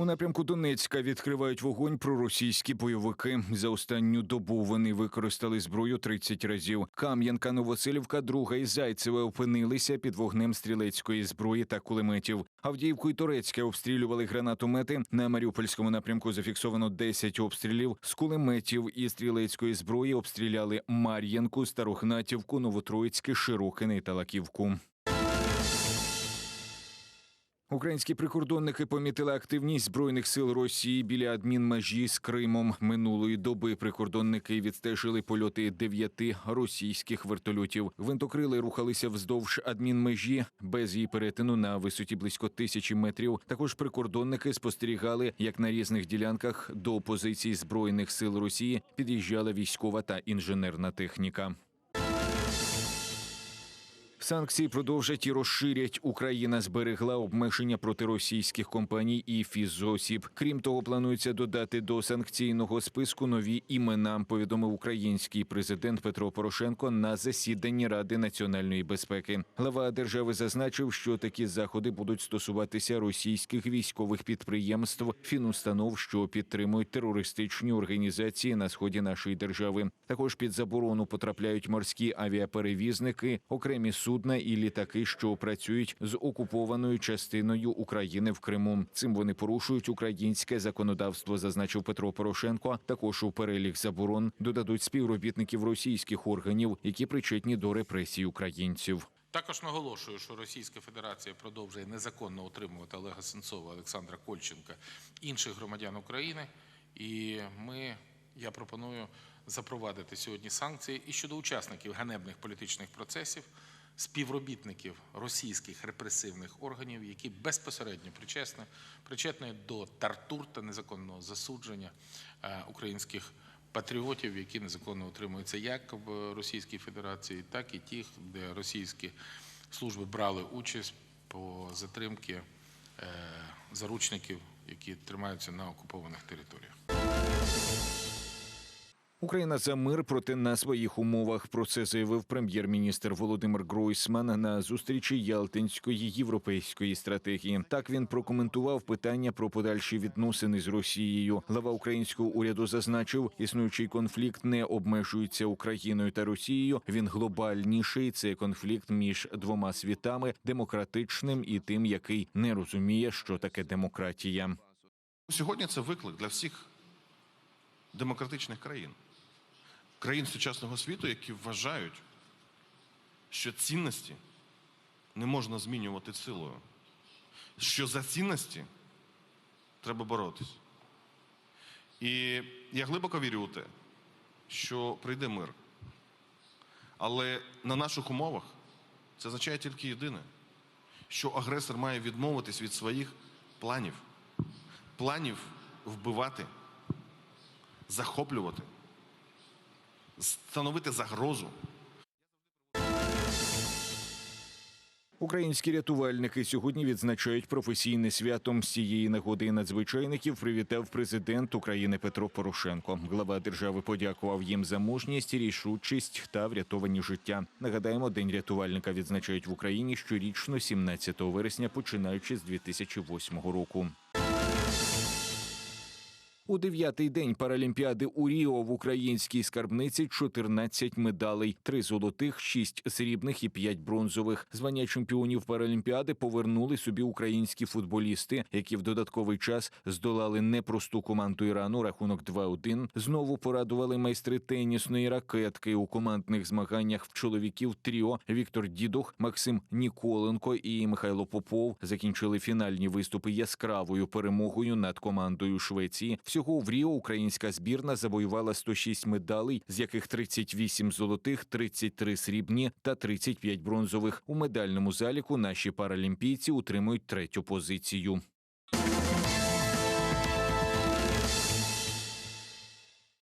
У напрямку Донецька відкривають вогонь проросійські бойовики. За останню добу вони використали зброю 30 разів. Кам'янка, Новоселівка, Друга і Зайцеве опинилися під вогнем стрілецької зброї та кулеметів. Авдіївку і Турецьке обстрілювали гранатомети. На Маріупольському напрямку зафіксовано 10 обстрілів. З кулеметів і стрілецької зброї обстріляли Мар'янку, Старохнатівку, Новотроїцьке, Широкине та Лаківку. Українські прикордонники помітили активність збройних сил Росії біля адмінмежі з Кримом. Минулої доби прикордонники відстежили польоти дев'яти російських вертольотів. Гвинтокрили рухалися вздовж адмінмежі без її перетину на висоті близько тисячі метрів. Також прикордонники спостерігали, як на різних ділянках до позицій збройних сил Росії під'їжджала військова та інженерна техніка. Санкції продовжать і розширять. Україна зберегла обмеження проти російських компаній і фізосіб. Крім того, планується додати до санкційного списку нові імена. Повідомив український президент Петро Порошенко на засіданні Ради національної безпеки. Глава держави зазначив, що такі заходи будуть стосуватися російських військових підприємств, фінустанов, що підтримують терористичні організації на сході нашої держави. Також під заборону потрапляють морські авіаперевізники, окремі судна і літаки, що працюють з окупованою частиною України в Криму. Цим вони порушують українське законодавство, зазначив Петро Порошенко. Також у перелік заборон додадуть співробітників російських органів, які причетні до репресій українців. Також наголошую, що Російська Федерація продовжує незаконно утримувати Олега Сенцова, Олександра Кольченка, інших громадян України. І ми, я пропоную запровадити сьогодні санкції і щодо учасників ганебних політичних процесів, співробітників російських репресивних органів, які безпосередньо причесні, причетні до тартур та незаконного засудження е, українських патріотів, які незаконно утримуються як в Російській Федерації, так і тих, де російські служби брали участь по затримці е, заручників, які тримаються на окупованих територіях. Україна за мир проте на своїх умовах. Про це заявив прем'єр-міністр Володимир Гройсман на зустрічі Ялтинської європейської стратегії. Так він прокоментував питання про подальші відносини з Росією. Глава українського уряду зазначив, існуючий конфлікт не обмежується Україною та Росією. Він глобальніший. Це конфлікт між двома світами демократичним і тим, який не розуміє, що таке демократія. Сьогодні це виклик для всіх демократичних країн, країн сучасного світу, які вважають, що цінності не можна змінювати силою, що за цінності треба боротись. І я глибоко вірю у те, що прийде мир. Але на наших умовах це означає тільки єдине, що агресор має відмовитись від своїх планів, планів вбивати захоплювати, становити загрозу. Українські рятувальники сьогодні відзначають професійне святом з цієї нагоди надзвичайників. Привітав президент України Петро Порошенко. Глава держави подякував їм за мужність, рішучість та врятовані життя. Нагадаємо, день рятувальника відзначають в Україні щорічно, 17 вересня, починаючи з 2008 року. У дев'ятий день Паралімпіади у Ріо в українській скарбниці 14 медалей: три золотих, шість срібних і п'ять бронзових. Звання чемпіонів Паралімпіади повернули собі українські футболісти, які в додатковий час здолали непросту команду Ірану. Рахунок 2-1. Знову порадували майстри тенісної ракетки у командних змаганнях в чоловіків тріо Віктор Дідух, Максим Ніколенко і Михайло Попов закінчили фінальні виступи яскравою перемогою над командою Швеції. Всього в Ріо українська збірна завоювала 106 медалей, з яких 38 золотих, 33 срібні та 35 бронзових. У медальному заліку наші паралімпійці утримують третю позицію.